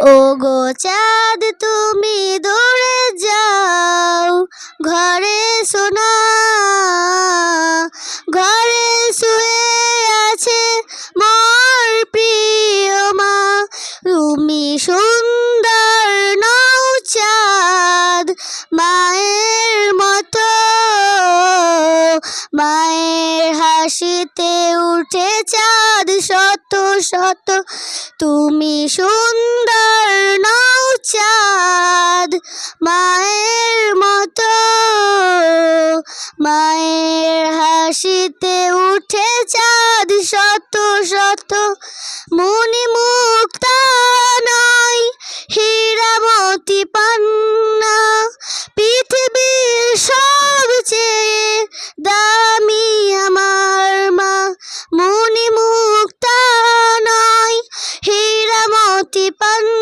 ও গো চাঁদ, তুমি দূরে যাও। ঘরে শোনা ঘরে শুয়ে আছে মোর প্রিয় মা। তুমি সুন্দর নও চাঁদ মায়ের মতো। মায়ের হাসিতে উঠে চাঁদ শত শত। তুমি সুন্দর মায়ের মতো। মায়ের হাসিতে উঠে চাঁদ শত শত। মুনি মুক্তা নয় হীরামতি পান্না। পৃথিবীর সবচেয়ে দামি আমার মা। মনি মুক্তা নয় হীরামতি পান্না।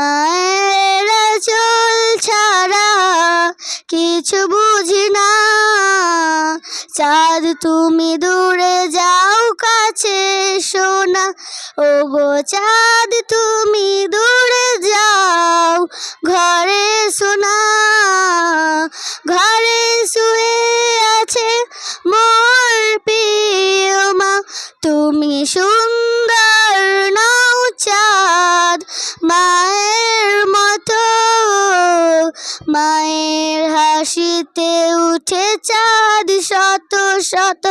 মায়ের চল ছাড়া কিছু বুঝি না। চাঁদ, তুমি দূরে যাও কাছে সোনা। ও গো চাঁদ, তুমি দূরে যাও ঘরে সোনা। ঘরে শুয়ে আছে মোর প্রিয় মা। তুমি সুন্দর মায়ের হাসিতে উঠে চাঁদ শত শত